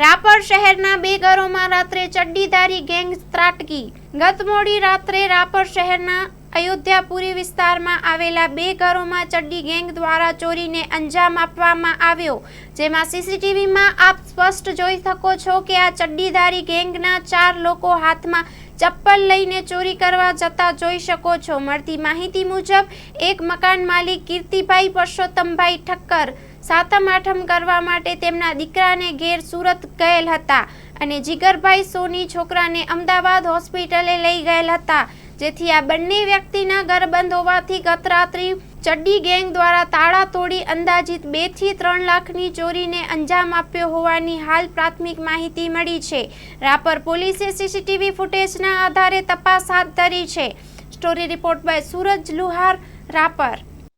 રાપર શહેરના બે ઘરોમાં રાત્રે ચડ્ડીધારી ગેંગ ત્રાટકી. ગત મોડી રાત્રે રાપર શહેરના અયોધ્યાપુરી વિસ્તારમાં આવેલા બે ઘરોમાં ચડ્ડી ગેંગ દ્વારા ચોરીને અંજામ આપવામાં આવ્યો, જેમાં સીસીટીવીમાં આપ સ્પષ્ટ જોઈ શકો છો કે આ ચડ્ડીધારી ગેંગના ચાર લોકો હાથમાં ચપ્પલ લઈને ચોરી કરવા જતા જોઈ શકો છો. મળતી માહિતી મુજબ, એક મકાન માલિક કીર્તિભાઈ પરસોત્તમભાઈ ઠક્કર સાતમ આઠમ કરવા માટે તેમના દીકરાને ઘેર સુરત ગયેલ હતા અને જીગરભાઈ સોની છોકરાને અમદાવાદ હોસ્પિટલે લઈ ગયેલ હતા. જેથી આ બંને વ્યક્તિના ઘર બંધ હોવાથી ગત રાત્રિ ચડ્ડી ગેંગ દ્વારા તાળા તોડી અંદાજિત બેથી ત્રણ લાખની ચોરીને અંજામ આપ્યો હોવાની હાલ પ્રાથમિક માહિતી મળી છે. રાપર પોલીસે સીસીટીવી ફૂટેજના આધારે તપાસ હાથ ધરી છે. Story report by Suraj Luhar Rapar.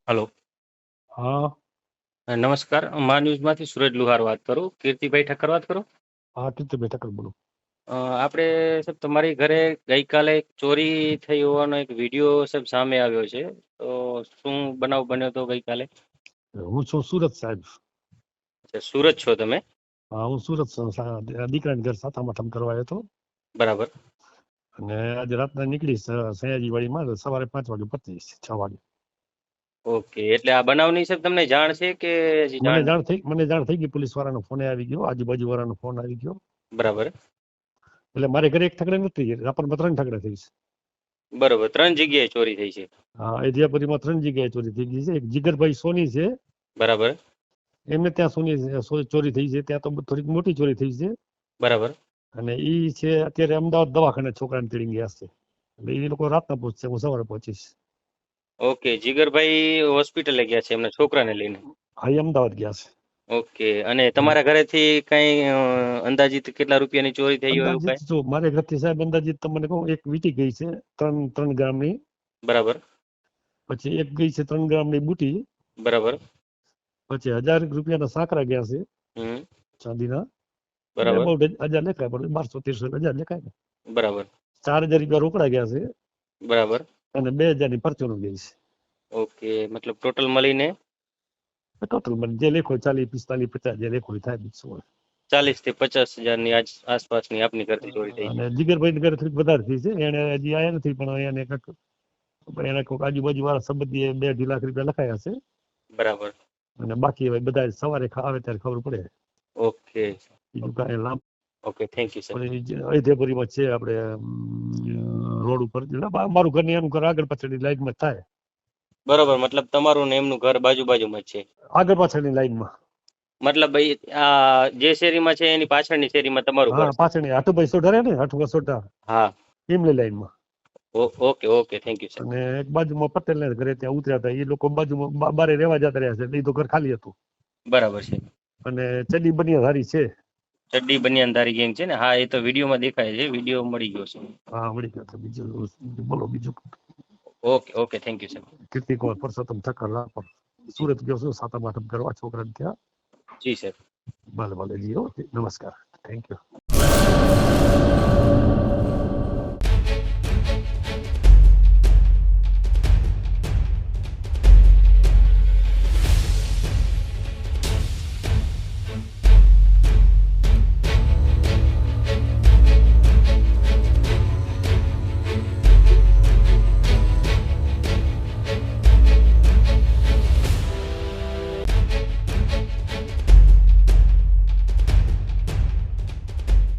Hello. હા. નમસ્કાર. મા ન્યૂઝમાંથી સુરજ લુહાર વાત કરું. કીર્તિભાઈ ઠક્કર વાત કરો? હા કીર્તિભાઈ ઠક્કર કર બોલો આપણે સાહેબ તમારી ઘરે ગઈકાલે ચોરી થઈ હોવાનો એક વીડિયો સાહેબ સામે આવ્યો છે. તો શું બનાવ બન્યો હતો ગઈકાલે? હું છું સુરત સાહેબ. સુરત છો તમે? હા હું સુરત દીકરાને ઘર આઠમ કરવા આવ્યો હતો. બરાબર. અને આજે રાતના નીકળી સયાજી વાડીમાં સવારે પાંચ વાગે પચીસ છ વાગે. ઓકે એટલે આ બનાવની સાહેબ તમને જાણ છે કે મને જાણ? થઈ મને જાણ થઈ ગઈ પોલીસ વાળાનો ફોન આવી ગયો આજુબાજુ વાળાનો ફોન આવી ગયો. બરાબર. એટલે મારે ઘરે એક ઠગડે નથી રાપરમાં ત્રણ ઠગડા થઈ છે. બરોબર ત્રણ જગ્યાએ ચોરી થઈ છે. હા એજિયાપુરીમાં ત્રણ જગ્યાએ ચોરી થઈ ગઈ છે. એક જીગરભાઈ સોની છે. બરાબર. એમને ત્યાં સોની ચોરી થઈ છે. ત્યાં તો થોડીક મોટી ચોરી થઈ છે. બરાબર. અને ઈ છે અત્યારે અમદાવાદ દવાખાને છોકરાને તેડી ગયા છે. એટલે એ લોકો રાતના પહોંચશે હું સવારે પહોંચીશ. ઓકે જીગરભાઈ હોસ્પિટલે ગયા છે એમના છોકરાને લઈને? હા એ અમદાવાદ ગયા છે. ઓકે અને તમારા ઘરેથી કઈ અંદાજિત કેટલા રૂપિયાની ચોરી થઈ હોય એવું કઈ? જો મારે ઘરથી સાહેબ અંદાજિત તમને કહું એક વીટી ગઈ છે ત્રણ ત્રણ ગ્રામની. બરાબર. પછી એક ગઈ છે ત્રણ ગ્રામની બુટી. બરાબર. પછી હજાર રૂપિયાના સાંકરા ગયા છે ચાંદીના. બરાબર. હજાર લેખાય પડે બારસો તેરસો હજાર લેખાય. બરાબર. ચાર હજાર રૂપિયા રોકડા ગયા છે બરાબર. અને બે હજારની પરચુરણ ગઈ છે. ઓકે મતલબ ટોટલ મળીને? ટોટલ મને જે લેખો ચાલીસ પિસ્તાલીસ પચાસ જે લેખો થાય બીજું ચાલીસથી પચાસ હજારની આસપાસની આપની ઘરથી ચોરી થઈ. અને જીગરભાઈ ઘરે થોડીક વધારે થઈ છે. એને હજી આયા નથી પણ એને કંઈક એને કોઈક આજુબાજુ વાળા સંબંધીએ બે અઢી લાખ રૂપિયા લખાયા છે. બરાબર. અને બાકી બધા સવારે આવે ત્યારે ખબર પડે. ઓકે. બીજું કાંઈ લાંબ ઓકે થેન્ક યુ સર અયોધ્યાપુરીમાં છે આપણે રોડ ઉપર. મારું ઘર ને એનું ઘર આગળ પાછળની લાઈનમાં થાય. બરોબર મતલબ તમારું ને એમનું ઘર બાજુ બાજુમાં જ છે? આગળ પાછળની લાઈનમાં. મતલબ આ જે શેરીમાં છે એની પાછળની શેરીમાં તમારું ઘર પાછળની. હાટુભાઈ સોઢા રહે ને હાટુભાઈ સોઢા હા. એમની લાઈનમાં. Okay okay thank you sir. અને એક બાજુમાં પટેલ ને ઘરે ત્યાં ઉતર્યા હતા. એ લોકો બાજુમાં બારે રહેવા જતા રહ્યા છે. એટલે એ તો ઘર ખાલી હતું. બરાબર છે. અને ચડ્ડી બનિયાધારી છે. ચડ્ડી બનિયાનધારી ગેંગ છે ને? હા એ તો વિડીયોમાં દેખાય છે. વીડિયો મળી ગયો છે. હા મળી ગયો તો બીજું બોલો બીજું. Okay okay thank you sir Kirtikumar Parsottam Thakkar Rapar Surat ગયો છું સાતમ આઠમ કરવા છોકરાને ત્યાં જી સર ભલે ભલે જી હો નમસ્કાર થેન્ક યુ